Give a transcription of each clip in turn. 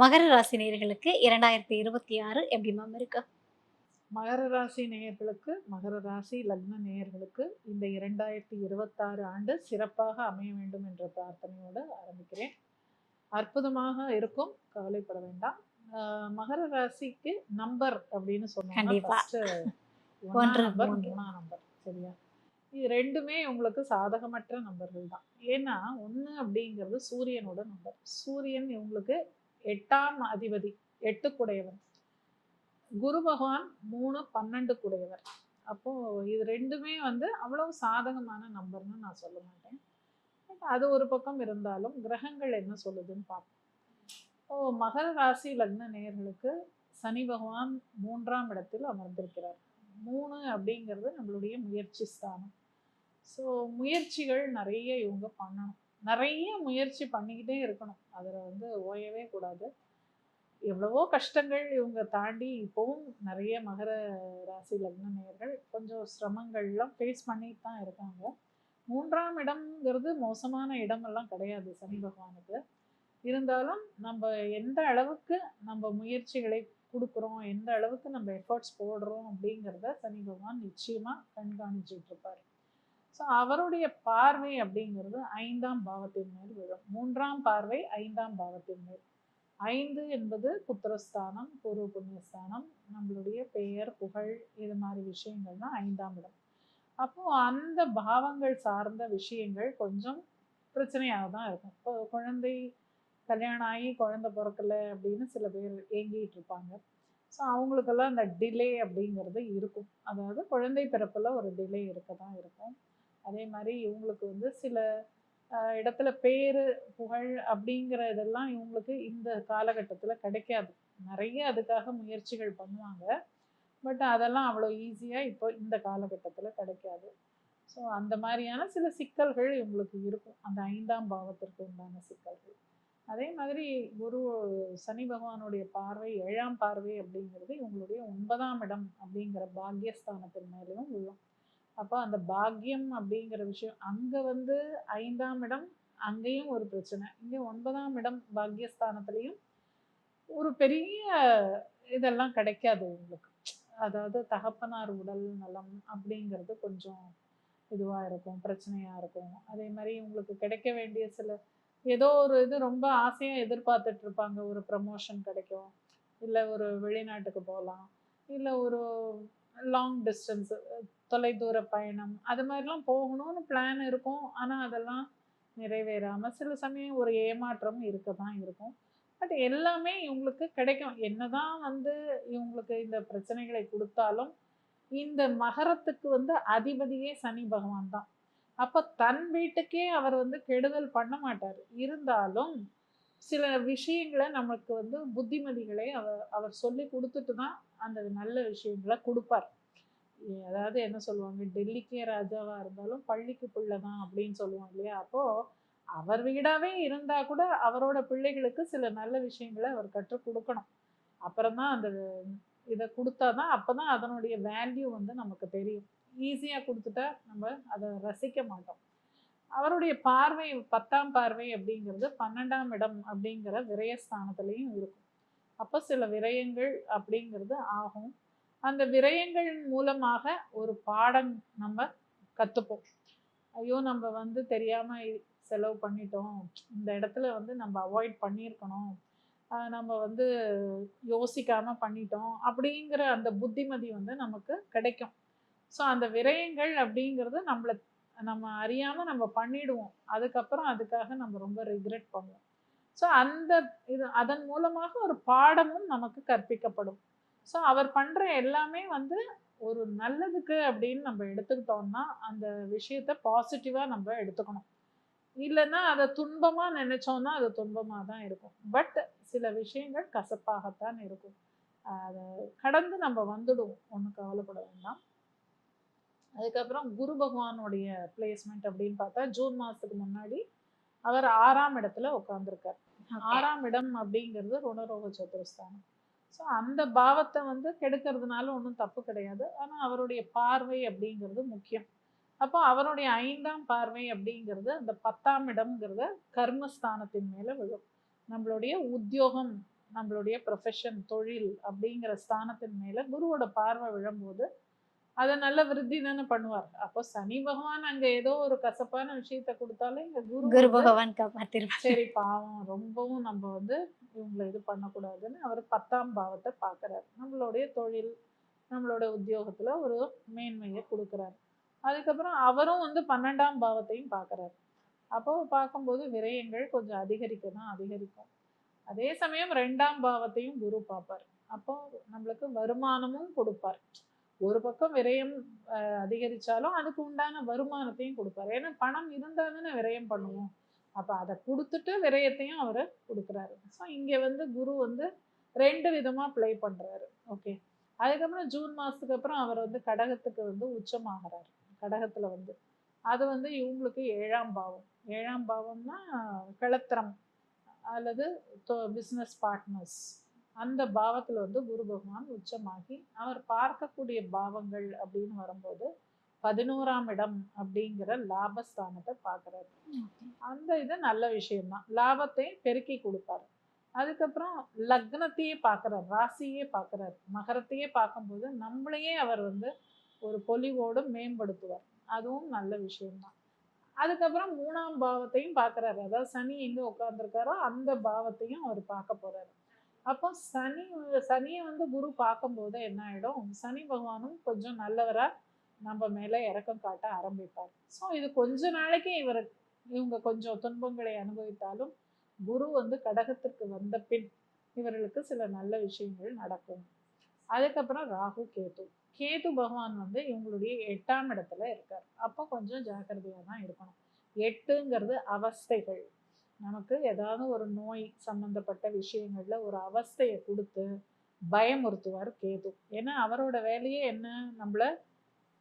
மகர ராசி நேயர்களுக்கு இரண்டாயிரத்தி இருபத்தி ஆறு எப்படி மேம் இருக்கு? மகர ராசி நேயர்களுக்கு மகர ராசி லக்ன நேயர்களுக்கு இந்த இரண்டாயிரத்தி இருபத்தாறு ஆண்டு சிறப்பாக அமைய வேண்டும் என்ற பிரார்த்தனையோடு ஆரம்பிக்கிறேன். அற்புதமாக இருக்கும் கவலைப்பட வேண்டாம். மகர ராசிக்கு நம்பர் அப்படின்னு சொன்னாங்க நம்பர் சரியா? இது ரெண்டுமே உங்களுக்கு சாதகமற்ற நம்பர்கள் தான். ஏன்னா ஒன்று அப்படிங்கிறது சூரியனோட நம்பர் சூரியன் இவங்களுக்கு எட்டாம் அதிபதி எட்டுக்குடையவன் குரு பகவான் மூணு பன்னெண்டு குடையவர் அப்போது இது ரெண்டுமே வந்து அவ்வளவு சாதகமான நம்பர்னு நான் சொல்ல மாட்டேன். பட் அது ஒரு பக்கம் இருந்தாலும் கிரகங்கள் என்ன சொல்லுதுன்னு பார்ப்போம். ஓ மகர ராசி லக்ன நேயர்களுக்கு சனி பகவான் மூன்றாம் இடத்தில் அமர்ந்திருக்கிறார். மூணு அப்படிங்கிறது நம்மளுடைய முயற்சி ஸ்தானம். ஸோ முயற்சிகள் நிறைய இவங்க பண்ணணும். நிறைய முயற்சி பண்ணிக்கிட்டே இருக்கணும். அதில் வந்து ஓயவே கூடாது. எவ்வளவோ கஷ்டங்கள் இவங்க தாண்டி இப்போவும் நிறைய மகர ராசி லக்ன நேயர்கள் கொஞ்சம் சிரமங்கள்லாம் ஃபேஸ் பண்ணிட்டு தான் இருக்காங்க. மூன்றாம் இடம்ங்கிறது மோசமான இடமெல்லாம் கிடையாது சனி பகவானுக்கு. இருந்தாலும் நம்ம எந்த அளவுக்கு நம்ம முயற்சிகளை கொடுக்குறோம் எந்த அளவுக்கு நம்ம எஃபர்ட்ஸ் போடுறோம் அப்படிங்கிறத சனி பகவான் நிச்சயமாக கண்காணிச்சுட்டு இருப்பார். ஸோ அவருடைய பார்வை அப்படிங்கிறது ஐந்தாம் பாவத்தின் மேல் விழும். மூன்றாம் பார்வை ஐந்தாம் பாவத்தின் மேல். ஐந்து என்பது புத்திரஸ்தானம் பூர்வ புண்ணியஸ்தானம் நம்மளுடைய பெயர் புகழ் இது மாதிரி விஷயங்கள் தான் ஐந்தாம் இடம். அப்போ அந்த பாவங்கள் சார்ந்த விஷயங்கள் கொஞ்சம் பிரச்சனையாக தான் இருக்கும். இப்போ குழந்தை கல்யாணம் ஆகி குழந்தை பிறக்கல அப்படின்னு சில பேர் ஏங்கிட்டு இருப்பாங்க. ஸோ அவங்களுக்கெல்லாம் அந்த டிலே அப்படிங்கிறது இருக்கும். அதாவது குழந்தை பிறப்பில் ஒரு டிலே இருக்க தான் இருக்கும். அதே மாதிரி இவங்களுக்கு வந்து சில இடத்துல பேர் புகழ் அப்படிங்கிற இதெல்லாம் இவங்களுக்கு இந்த காலகட்டத்தில் கிடைக்காது. நிறைய அதுக்காக முயற்சிகள் பண்ணுவாங்க. பட் அதெல்லாம் அவ்வளோ ஈஸியாக இப்போ இந்த காலகட்டத்தில் கிடைக்காது. ஸோ அந்த மாதிரியான சில சிக்கல்கள் இவங்களுக்கு இருக்கும். அந்த ஐந்தாம் பாவத்திற்கு உண்டான சிக்கல்கள். அதே மாதிரி குரு சனி பகவானுடைய பார்வை ஏழாம் பார்வை அப்படிங்கிறது இவங்களுடைய ஒன்பதாம் இடம் அப்படிங்கிற பாக்யஸ்தானத்தின் மேலேயும் விழும் அப்போ அந்த பாக்கியம் அப்படிங்கிற விஷயம் அங்கே வந்து ஐந்தாம் இடம் அங்கேயும் ஒரு பிரச்சனை. இங்கே ஒன்பதாம் இடம் பாக்கியஸ்தானத்துலேயும் ஒரு பெரிய இதெல்லாம் கிடைக்காது உங்களுக்கு. அதாவது தகப்பனார் உடல் நலம் அப்படிங்கிறது கொஞ்சம் இதுவாக இருக்கும் பிரச்சனையாக இருக்கும். அதே மாதிரி உங்களுக்கு கிடைக்க வேண்டிய சில ஏதோ ஒரு இது ரொம்ப ஆசையாக எதிர்பார்த்துட்டு இருப்பாங்க. ஒரு ப்ரமோஷன் கிடைக்கும். இல்லை ஒரு வெளிநாட்டுக்கு போகலாம். இல்லை ஒரு லாங் டிஸ்டன்ஸ் தொலைதூர பயணம் அது மாதிரிலாம் போகணும்னு பிளான் இருக்கும். ஆனால் அதெல்லாம் நிறைவேறாமல் சில சமயம் ஒரு ஏமாற்றம் இருக்க தான் இருக்கும். பட் எல்லாமே இவங்களுக்கு கிடைக்கும். என்னதான் வந்து இவங்களுக்கு இந்த பிரச்சனைகளை கொடுத்தாலும் இந்த மகரத்துக்கு வந்து அதிபதியே சனி பகவான் தான். அப்போ தன் வீட்டுக்கே அவர் வந்து கெடுதல் பண்ண மாட்டார். இருந்தாலும் சில விஷயங்களை நமக்கு வந்து புத்திமதிகளை அவர் அவர் சொல்லி கொடுத்துட்டு தான் அந்த நல்ல விஷயங்களை கொடுப்பார். அதாவது என்ன சொல்லுவாங்க? டெல்லிக்கே ராஜாவாக இருந்தாலும் பள்ளிக்கு பிள்ளை தான் அப்படின்னு சொல்லுவாங்க இல்லையா? அப்போது அவர் வீடாவே இருந்தால் கூட அவரோட பிள்ளைகளுக்கு சில நல்ல விஷயங்களை அவர் கற்றுக் கொடுக்கணும். அப்புறம்தான் அந்த இதை கொடுத்தாதான் அப்பதான் அதனுடைய வேல்யூ வந்து நமக்கு தெரியும். ஈஸியாக கொடுத்துட்டா நம்ம அதை ரசிக்க மாட்டோம். அவருடைய பார்வை பத்தாம் பார்வை அப்படிங்கிறது பன்னெண்டாம் இடம் அப்படிங்கிற விரயஸ்தானத்துலேயும் இருக்கும். அப்போ சில விரயங்கள் அப்படிங்கிறது ஆகும். அந்த விரயங்கள் மூலமாக ஒரு பாடம் நம்ம கற்றுப்போம் ஐயோ நம்ம வந்து தெரியாமல் செலவு பண்ணிட்டோம். இந்த இடத்துல வந்து நம்ம அவாய்ட் பண்ணியிருக்கணும். நம்ம வந்து யோசிக்காமல் பண்ணிட்டோம் அப்படிங்கிற அந்த புத்திமதி வந்து நமக்கு கிடைக்கும். ஸோ அந்த விரயங்கள் அப்படிங்கிறது நம்மளை நம்ம அறியாமல் நம்ம பண்ணிடுவோம். அதுக்கப்புறம் அதுக்காக நம்ம ரொம்ப ரிக்ரெட் பண்ணுவோம். ஸோ அந்த இது அதன் மூலமாக ஒரு பாடமும் நமக்கு கற்பிக்கப்படும். ஸோ அவர் பண்ணுற எல்லாமே வந்து ஒரு நல்லதுக்கு அப்படின்னு நம்ம எடுத்துக்கிட்டோம்னா அந்த விஷயத்த பாசிட்டிவாக நம்ம எடுத்துக்கணும். இல்லைன்னா அதை துன்பமாக நினைச்சோம்னா அது துன்பமாக தான் இருக்கும். பட் சில விஷயங்கள் கசப்பாகத்தான் இருக்கும். அதை கடந்து நம்ம வந்துடுவோம். ஒன்றும் கவலைப்பட வேண்டாம். அதுக்கப்புறம் குரு பகவானுடைய பிளேஸ்மெண்ட் அப்படின்னு பார்த்தா ஜூன் மாதத்துக்கு முன்னாடி அவர் ஆறாம் இடத்துல உட்காந்துருக்கார் ஆறாம் இடம் அப்படிங்கிறது ருணரோக சதுரஸ்தானம். ஸோ அந்த பாவத்தை வந்து கெடுக்கிறதுனால ஒன்றும் தப்பு கிடையாது. ஆனால் அவருடைய பார்வை அப்படிங்கிறது முக்கியம். அப்போ அவருடைய ஐந்தாம் பார்வை அப்படிங்கிறது அந்த பத்தாம் இடம்ங்கிறத கர்மஸ்தானத்தின் மேலே விழும். நம்மளுடைய உத்தியோகம் நம்மளுடைய ப்ரொஃபஷன் தொழில் அப்படிங்கிற ஸ்தானத்தின் மேலே குருவோட பார்வை விழும்போது அதை நல்ல விருத்தி தானே பண்ணுவார் அப்போ சனி பகவான் அங்க ஏதோ ஒரு கசப்பான விஷயத்த கொடுத்தாலும் இங்க குரு குரு பகவான் காப்பாத்திருவார். சரி பாவம் ரொம்பவும் நம்ம வந்து இவங்களை இது பண்ணக்கூடாதுன்னு அவர் பத்தாம் பாவத்தை பார்க்கறாரு. நம்மளுடைய தொழில் நம்மளோட உத்தியோகத்துல ஒரு மேன்மையை கொடுக்கறாரு. அதுக்கப்புறம் அவரும் வந்து பன்னெண்டாம் பாவத்தையும் பார்க்கறாரு. அப்போ பார்க்கும்போது விரயங்கள் கொஞ்சம் அதிகரிக்க தான் அதிகரிக்கும். அதே சமயம் ரெண்டாம் பாவத்தையும் குரு பார்ப்பார். அப்போ நம்மளுக்கு வருமானமும் கொடுப்பார். ஒரு பக்கம் விரயம் அதிகரித்தாலும் அதிகரிச்சாலும் அதுக்கு உண்டான வருமானத்தையும் கொடுப்பாரு. ஏன்னா பணம் இருந்தால் தானே விரயம் பண்ணுவோம். அப்போ அதை கொடுத்துட்டு விரயத்தையும் அவர் கொடுக்குறாரு. ஸோ இங்கே வந்து குரு வந்து ரெண்டு விதமாக ப்ளே பண்ணுறாரு ஓகே அதுக்கப்புறம் ஜூன் மாதத்துக்கு அப்புறம் அவர் வந்து கடகத்துக்கு வந்து உச்சமாகறாரு. கடகத்தில் வந்து. அது வந்து இவங்களுக்கு ஏழாம் பாவம். ஏழாம் பாவம்னா கிளத்திரம் அல்லது பிஸ்னஸ் பார்ட்னர்ஸ் அந்த பாவத்தில் வந்து குரு பகவான் உச்சமாகி அவர் பார்க்கக்கூடிய பாவங்கள் அப்படின்னு வரும்போது பதினோராம் இடம் அப்படிங்கிற லாபஸ்தானத்தை பார்க்குறாரு. அந்த இது நல்ல விஷயம்தான். லாபத்தை பெருக்கி கொடுப்பாரு. அதுக்கப்புறம் லக்னத்தையே பார்க்குறாரு ராசியே பார்க்குறாரு. மகரத்தையே பார்க்கும்போது நம்மளையே அவர் வந்து ஒரு பொலிவோடு மேம்படுத்துவார். அதுவும் நல்ல விஷயம்தான். அதுக்கப்புறம் மூணாம் பாவத்தையும் பார்க்குறாரு. அதாவது சனி எங்கே உட்காந்துருக்காரோ அந்த பாவத்தையும் அவர் பார்க்க போறாரு. அப்போ சனி சனியை வந்து குரு பார்க்கும்போது என்ன ஆகிடும் சனி பகவானும் கொஞ்சம் நல்லவராக நம்ம மேலே இறக்கம் காட்ட ஆரம்பிப்பார். ஸோ இது கொஞ்ச நாளைக்கு இவர் இவங்க கொஞ்சம் துன்பங்களை அனுபவித்தாலும் குரு வந்து கடகத்திற்கு வந்த பின் இவர்களுக்கு சில நல்ல விஷயங்கள் நடக்கும். அதுக்கப்புறம் ராகு கேது. கேது பகவான் வந்து இவங்களுடைய எட்டாம் இடத்துல இருக்கார். அப்போ கொஞ்சம் ஜாக்கிரதையாக தான் இருக்கணும். எட்டுங்கிறது அவஸ்தைகள். நமக்கு ஏதாவது ஒரு நோய் சம்பந்தப்பட்ட விஷயங்களில் ஒரு அவஸ்தையை கொடுத்து பயமுறுத்துவார் கேது. ஏன்னா அவரோட வேலையே என்ன? நம்மள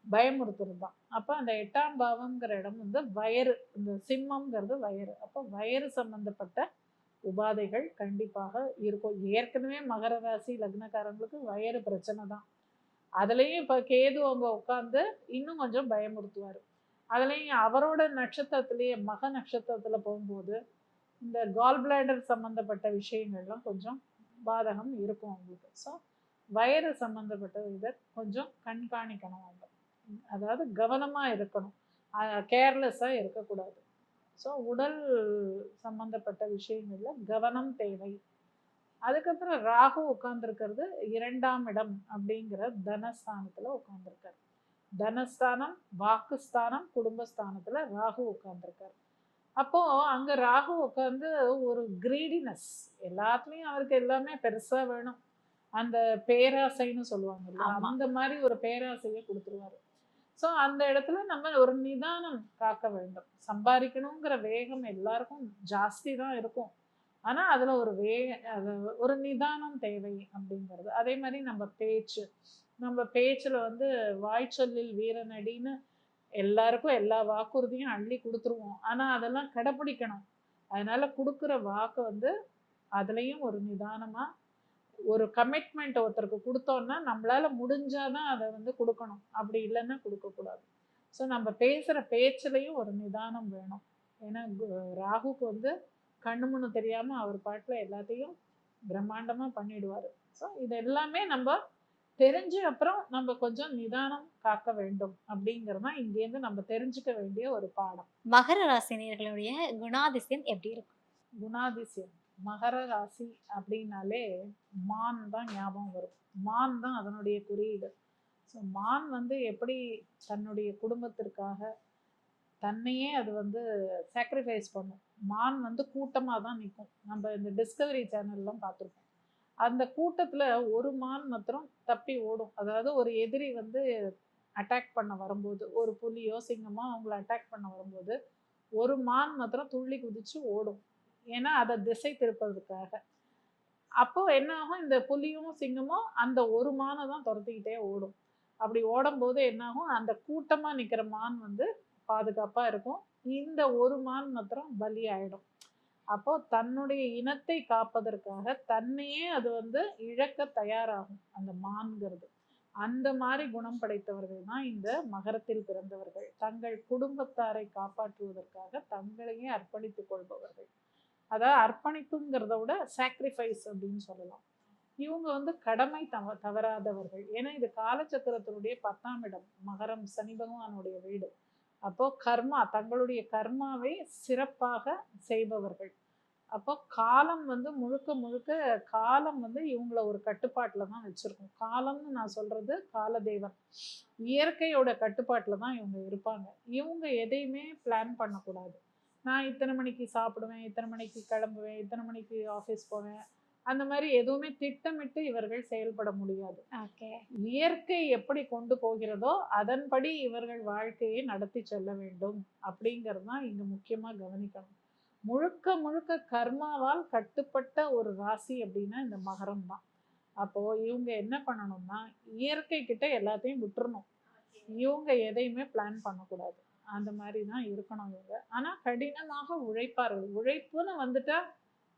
பயமுறுத்துறது தான் அப்போ அந்த எட்டாம் பாவம்ங்கிற இடம் வந்து வயறு. இந்த சிம்மம்ங்கிறது வயறு. அப்போ வயறு சம்பந்தப்பட்ட உபாதைகள் கண்டிப்பாக இருக்கும். ஏற்கனவே மகர ராசி லக்னக்காரங்களுக்கு வயறு பிரச்சனை தான் அதுலேயும் இப்போ கேது அவங்க உட்காந்து இன்னும் கொஞ்சம் பயமுறுத்துவார். அதுலேயும் அவரோட நட்சத்திரத்திலேயே மக நட்சத்திரத்தில் போகும்போது இந்த கால் பிளாடர் சம்மந்தப்பட்ட விஷயங்கள்லாம் கொஞ்சம் பாதகம் இருக்கும் அவங்களுக்கு. ஸோ வயிறு சம்மந்தப்பட்ட இதை கொஞ்சம் கண்காணிக்கணும் அவங்க. அதாவது கவனமாக இருக்கணும். கேர்லெஸ்ஸாக இருக்கக்கூடாது. ஸோ உடல் சம்மந்தப்பட்ட விஷயங்களில் கவனம் தேவை. அதுக்கப்புறம் ராகு உட்காந்துருக்கிறது இரண்டாம் இடம் அப்படிங்கிற தனஸ்தானத்தில் உட்காந்துருக்கார் தனஸ்தானம் வாக்குஸ்தானம் குடும்பஸ்தானத்தில் ராகு உட்காந்துருக்கார் அப்போ அங்க ராகு உட்கார்ந்து ஒரு கிரீடினஸ் எல்லாத்துலயும் அவருக்கு எல்லாமே பெருசா வேணும். அந்த பேராசைன்னு சொல்லுவாங்க. அந்த மாதிரி ஒரு பேராசையை கொடுத்துருவாரு. ஸோ அந்த இடத்துல நம்ம ஒரு நிதானம் காக்க வேண்டும். சம்பாதிக்கணுங்கிற வேகம் எல்லாருக்கும் ஜாஸ்தி தான் இருக்கும். ஆனா அதுல ஒரு வே அது ஒரு நிதானம் தேவை அப்படிங்கிறது. அதே மாதிரி நம்ம பேச்சு. நம்ம பேச்சுல வந்து வாய்ச்சொல்லில் வீரனடின்னு எல்லாருக்கும் எல்லா வாக்குறுதியும் அள்ளி கொடுத்துருவோம். ஆனால் அதெல்லாம் கடைப்பிடிக்கணும் அதனால் கொடுக்குற வாக்கு வந்து அதுலேயும் ஒரு நிதானமாக ஒரு கமிட்மெண்ட் ஒருத்தருக்கு கொடுத்தோம்னா முடிஞ்சால் முடிஞ்சாதான் அதை வந்து கொடுக்கணும். அப்படி இல்லைன்னா கொடுக்கக்கூடாது. ஸோ நம்ம பேசுகிற பேச்சுலையும் ஒரு நிதானம் வேணும். ஏன்னா கு- ராகுக்கு வந்து கண்ணுமுன்னு முன்னு அவர் பாட்டில் எல்லாத்தையும் பிரம்மாண்டமாக பண்ணிடுவார். ஸோ இது எல்லாமே நம்ம தெரிஞ்ச அப்புறம் நம்ம கொஞ்சம் நிதானம் காக்க வேண்டும் அப்படிங்கிறது தான் இங்கேருந்து நம்ம தெரிஞ்சுக்க வேண்டிய ஒரு பாடம். மகர ராசினியர்களுடைய குணாதிசயம் எப்படி இருக்கும் குணாதிசயம். மகர ராசி அப்படின்னாலே மான் தான் ஞாபகம் வரும். மான் தான் அதனுடைய குறியீடு. ஸோ மான் வந்து எப்படி தன்னுடைய குடும்பத்திற்காக தன்னையே அது வந்து சாக்ரிஃபைஸ் பண்ணும். மான் வந்து கூட்டமாக தான் நிற்கும் நம்ம இந்த டிஸ்கவரி சேனல்லாம் பார்த்துருப்போம். அந்த கூட்டத்தில் ஒரு மான் மாத்திரம் தப்பி ஓடும். அதாவது ஒரு எதிரி வந்து அட்டாக் பண்ண வரும்போது ஒரு புலியோ சிங்கமோ அவங்கள அட்டாக் பண்ண வரும்போது ஒரு மான் மாத்திரம் துள்ளி குதித்து ஓடும். ஏன்னா அதை திசை திருப்பதற்காக. அப்போது என்ன ஆகும்? இந்த புலியும் சிங்கமும் அந்த ஒரு மானை தான் துரத்திக்கிட்டே ஓடும். அப்படி ஓடும்போது என்னாகும் அந்த கூட்டமாக நிற்கிற மான் வந்து பாதுகாப்பாக இருக்கும். இந்த ஒரு மான் மாத்திரம் பலி ஆகிடும் அப்போ தன்னுடைய இனத்தை காப்பதற்காக தன்னையே அது வந்து இழக்க தயாராகும் அந்த மான்கிறது. அந்த மாதிரி குணம் படைத்தவர்கள் தான் இந்த மகரத்தில் பிறந்தவர்கள். தங்கள் குடும்பத்தாரை காப்பாற்றுவதற்காக தங்களையே அர்ப்பணித்துக் கொள்பவர்கள். அதாவது அர்ப்பணிப்புங்கிறத விட சாக்ரிஃபைஸ் அப்படின்னு சொல்லலாம். இவங்க வந்து கடமை தவ தவறாதவர்கள். ஏன்னா இது காலச்சக்கரத்தினுடைய பத்தாம் இடம் மகரம் சனி பகவானுடைய வீடு. அப்போ கர்மா தங்களுடைய கர்மாவை சிறப்பாக செய்பவர்கள். அப்போ காலம் வந்து முழுக்க முழுக்க காலம் வந்து இவங்கள ஒரு கட்டுப்பாட்டில் தான் வச்சுருக்கும். காலம்னு நான் சொல்கிறது காலதேவன். இயற்கையோட கட்டுப்பாட்டில் தான் இவங்க இருப்பாங்க. இவங்க எதையுமே பிளான் பண்ணக்கூடாது. நான் இத்தனை மணிக்கு சாப்பிடுவேன் இத்தனை மணிக்கு கிளம்புவேன் இத்தனை மணிக்கு ஆஃபீஸ் போவேன் அந்த மாதிரி எதுவுமே திட்டமிட்டு இவர்கள் செயல்பட முடியாது. இயற்கை எப்படி கொண்டு போகிறதோ அதன்படி இவர்கள் வாழ்க்கையை நடத்தி செல்ல வேண்டும் அப்படிங்கிறது தான் இங்கே முக்கியமாக கவனிக்கணும். முழுக்க முழுக்க கர்மாவால் கட்டுப்பட்ட ஒரு ராசி அப்படின்னா இந்த மகரம் தான். அப்போது இவங்க என்ன பண்ணணும்னா இயற்கை கிட்ட எல்லாத்தையும் விட்டுறணும். இவங்க எதையுமே பிளான் பண்ணக்கூடாது. அந்த மாதிரி தான் இருக்கணும் இவங்க. ஆனால் கடினமாக உழைப்பார்கள். உழைப்புன்னு வந்துட்டா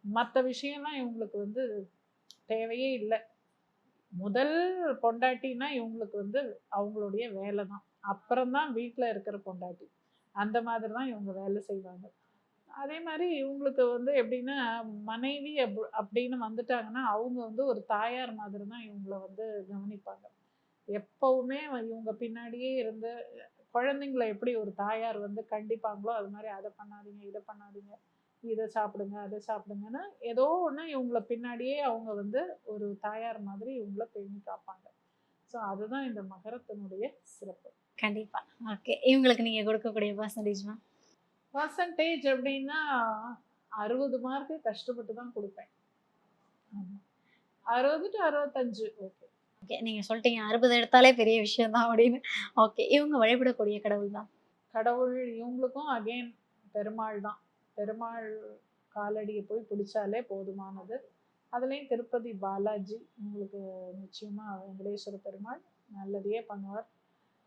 மற்ற விஷயம்லாம் இவங்களுக்கு வந்து தேவையே இல்லை. முதல் பொண்டாட்டினா இவங்களுக்கு வந்து அவங்களுடைய வேலை தான். அப்புறம்தான் வீட்டில் இருக்கிற பொண்டாட்டி. அந்த மாதிரி தான் இவங்க வேலை செய்வாங்க. அதே மாதிரி இவங்களுக்கு வந்து எப்படின்னா மனைவி அப் அப்படின்னு வந்துட்டாங்கன்னா அவங்க வந்து ஒரு தாயார் மாதிரி தான் இவங்களை வந்து கவனிப்பாங்க. எப்போவுமே இவங்க பின்னாடியே இருந்து குழந்தைங்கள எப்படி ஒரு தாயார் வந்து கண்டிப்பாங்களோ அது மாதிரி அதை பண்ணாதீங்க இதை பண்ணாதீங்க இதை சாப்பிடுங்க அதை சாப்பிடுங்கன்னு ஏதோ ஒன்று இவங்கள பின்னாடியே அவங்க வந்து ஒரு தாயார் மாதிரி இவங்கள பேணி காப்பாங்க. ஸோ அதுதான் இந்த மகரத்தினுடைய சிறப்பு. கண்டிப்பா. ஓகே. இவங்களுக்கு நீங்க கொடுக்கக்கூடிய பர்சன்டேஜ் மேம் பர்சன்டேஜ் அப்படின்னா அறுபது மார்க்கு கஷ்டப்பட்டு தான் கொடுப்பேன். அறுபது டு அறுபத்தஞ்சு. Okay okay. நீங்க சொல்லிட்டீங்க. அறுபது எடுத்தாலே பெரிய விஷயம் தான் அப்படின்னு. ஓகே. இவங்க வழிபடக்கூடிய கடவுள் தான் கடவுள் இவங்களுக்கும் அகைன் பெருமாள் தான். பெருமாள் காலடியை போய் பிடிச்சாலே போதுமானது. அதுலேயும் திருப்பதி பாலாஜி உங்களுக்கு நிச்சயமாக வெங்கடேஸ்வர பெருமாள் நல்லதையே பண்ணுவார்.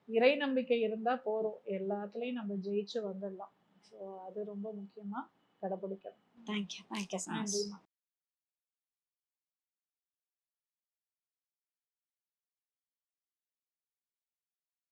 இறை நம்பிக்கை இருந்தால் போகிறோம் எல்லாத்துலேயும் நம்ம ஜெயிச்சு வந்துடலாம். ஸோ அது ரொம்ப முக்கியமாக கடைப்பிடிக்கணும் தேங்க்யூ தேங்க்யூ நன்றிம்மா